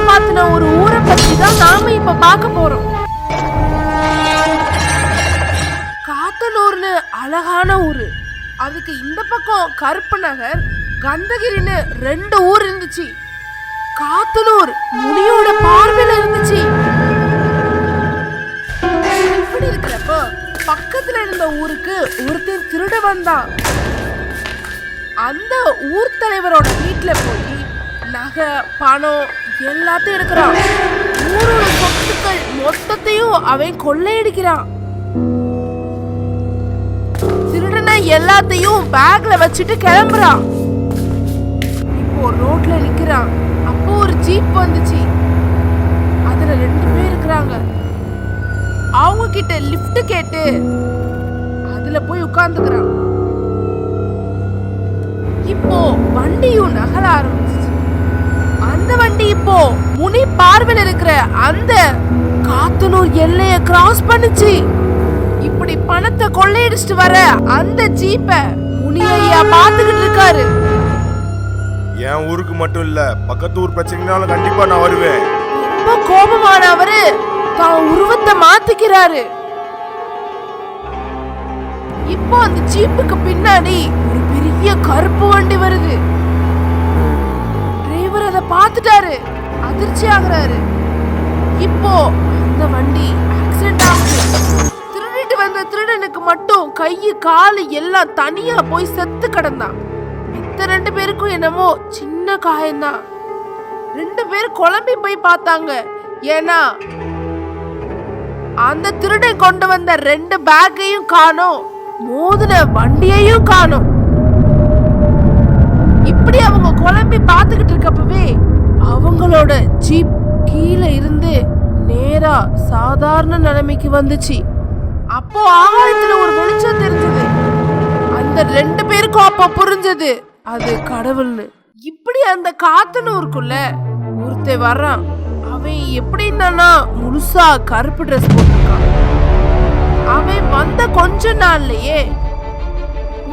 காப்பாத்தின ஒரு ஊரை பத்தி தான் நாம இப்ப பார்க்க போறோம். காத்தனூர்னு அழகான ஊரு. அதுக்கு இந்த பக்கம் கருப்பு நகர் கந்தகிரின்னு ரெண்டு ஊர் இருந்துச்சு. காத்தனூர் முனியோட பார்வையில இருந்துச்சு. இப்படி இருக்கிறப்போ பக்கத்துல இருந்த ஊருக்கு ஒருத்தன் திருட வந்தான். அந்த ஊர் தலைவரோட வீட்டுல போய் நகை பணம் எல்லாத்தையும் எடுக்கிறான். ஊரோட சொத்துக்கள் மொத்தத்தையும் அவன் கொள்ளையடிக்கிறான். திருடன எல்லாத்தையும் பேக்ல வச்சுட்டு கிளம்புறான். இப்போ ரோட்ல நிக்கிறான். அப்போ ஒரு ஜீப் வந்துச்சு. அதுல ரெண்டு பேர் இருக்கிறாங்க. அவங்க கிட்ட லிஃப்ட் கேட்டு அதுல போய் உட்கார்ந்துக்கிறான். இப்போ வண்டியும் நகர ஆரம்பிச்சு அந்த வண்டி இப்போ முனி பார்வையில் இருக்கிற அந்த காத்தனூர் எல்லைய கிராஸ் பண்ணுச்சு. இப்படி பணத்தை கொள்ளையடிச்சிட்டு வர அந்த ஜீப்ப முனி ஐயா பாத்துக்கிட்டு இருக்காரு. என் ஊருக்கு மட்டும் இல்ல பக்கத்து ஊர் பிரச்சனைனாலும் கண்டிப்பா நான் வருவேன். ரொம்ப கோபமான அவரு தான் உருவத்தை மாத்திக்கிறாரு. இப்போ அந்த ஜீப்புக்கு பின்னாடி ஒரு பெரிய கருப்பு வண்டி வருது. பார்த்துட்டாரு அதிர்ச்சி ஆகுறாரு. இப்போ இந்த வண்டி ஆக்சிடென்ட் ஆகுது. திருடிட்டு வந்த திருடனுக்கு மட்டும் கை காலு எல்லாம் தனியா போய் செத்து கிடந்தான். இந்த ரெண்டு பேருக்கும் என்னமோ சின்ன காயம்தான் ரெண்டு பேர் குழம்பி போய் பார்த்தாங்க. ஏன்னா அந்த திருடன் கொண்டு வந்த ரெண்டு பேக்கையும் காணோம். மோதின வண்டியையும் காணோம். இப்படி அவங்க குழம்பி பார்த்துக்கிட்டு இருக்கப்பவே அவங்களோட ஜீப் கீழே இருந்து நேரா சாதாரண நிலைமைக்கு வந்துச்சு. அப்போ ஆகாயத்துல ஒரு வெளிச்சம் தெரிஞ்சது. அந்த ரெண்டு பேருக்கும் அப்போ புரிஞ்சது. அது கடவுள்னு. இப்படி அந்த காத்தனூருக்குள்ள ஒருத்தன் வர்றான். அவன் எப்படின்னா முழுசா கருப்பு ட்ரெஸ் போட்டிருக்கான். அவன் வந்த கொஞ்ச நாள்லயே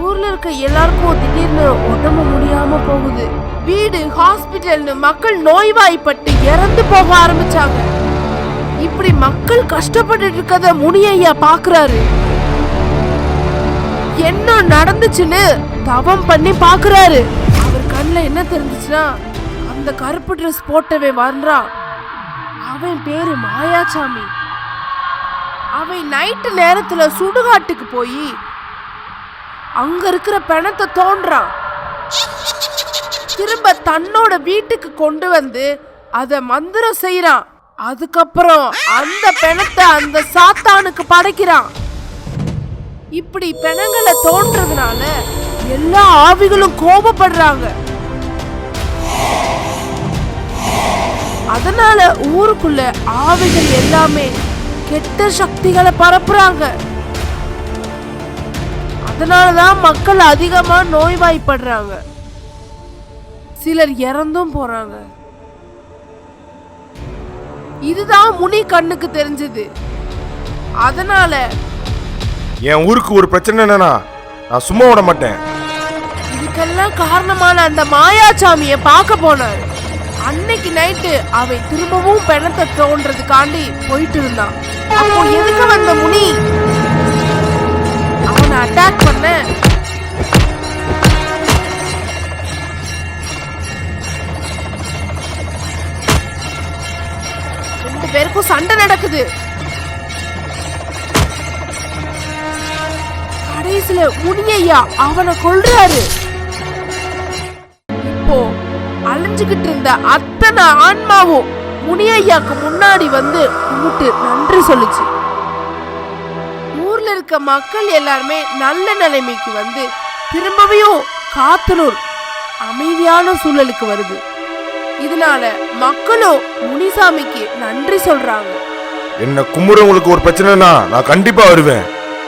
ஊர்ல இருக்க எல்லாருக்கும் திடீர்னு உடம்பு முடியாம போகுது. வீடு ஹாஸ்பிட்டல்னு மக்கள் நோய்வாய்ப்பட்டு இறந்து போக ஆரம்பிச்சாங்க. இப்படி மக்கள் கஷ்டப்பட்டு இருக்கத முனியையா பாக்குறாரு. என்ன நடந்துச்சுன்னு தவம் பண்ணி பாக்குறாரு. அவர் கண்ணுல என்ன தெரிஞ்சுச்சுன்னா அந்த கருப்பு ட்ரெஸ் போட்டவன் வர்றான் அவன் பேரு மாயாசாமி அவன் நைட்டு நேரத்துல சுடுகாட்டுக்கு போய் அங்க இருக்கிற பிணத்தை தோன்றான். திரும்ப தன்னோட வீட்டுக்கு கொண்டு வந்து அத மந்திரம் செய்யறான் அதுக்கப்புறம் அந்த பிணத்தை அந்த சாத்தானுக்கு படைக்கிறான். இப்படி பிணங்களை தோன்றதுனால எல்லா ஆவிகளும் கோபப்படுறாங்க. அதனால ஊருக்குள்ள ஆவிகள் எல்லாமே கெட்ட சக்திகளை பரப்புறாங்க. அதனாலதான் மக்கள் அதிகமா நோய்வாய்ப்படுறாங்க. சிலர் இறந்தும் போறாங்க. இதுதான் முனி கண்ணுக்கு தெரிஞ்சது. அதனால என் ஊருக்கு ஒரு பிரச்சனை என்னன்னா நான் சும்மா விட மாட்டேன். இதுக்கெல்லாம் காரணமான அந்த மாயாசாமிய பார்க்க போனாரு. அன்னைக்கு நைட்டு அவன் திரும்பவும் பிணத்தை தோன்றதுக்காண்டி போயிட்டு இருந்தான். அப்போ எதுக்கு வந்த முனி? நான் அட்டாக் பண்ண ரெண்டு பேருக்கும் சண்டை நடக்குது. கடைசியில முனியையா அவனை கொல்றாரு. இப்போ அழிஞ்சுகிட்டு இருந்த அத்தனை ஆன்மாவும் முனியையாக்கு முன்னாடி வந்து கும்பிட்டு நன்றி சொல்லுச்சு. ஊர்ல இருக்க மக்கள் எல்லாருமே நல்ல நிலைமைக்கு வந்து திரும்பவும் காத்தனூர் அமைதியான சூழலுக்கு வருது. இதனால மக்களும் முனிசாமிக்கு நன்றி சொல்றாங்க. என்ன கும்புறவங்களுக்கு ஒரு பிரச்சனைனா நான் கண்டிப்பா வருவேன்.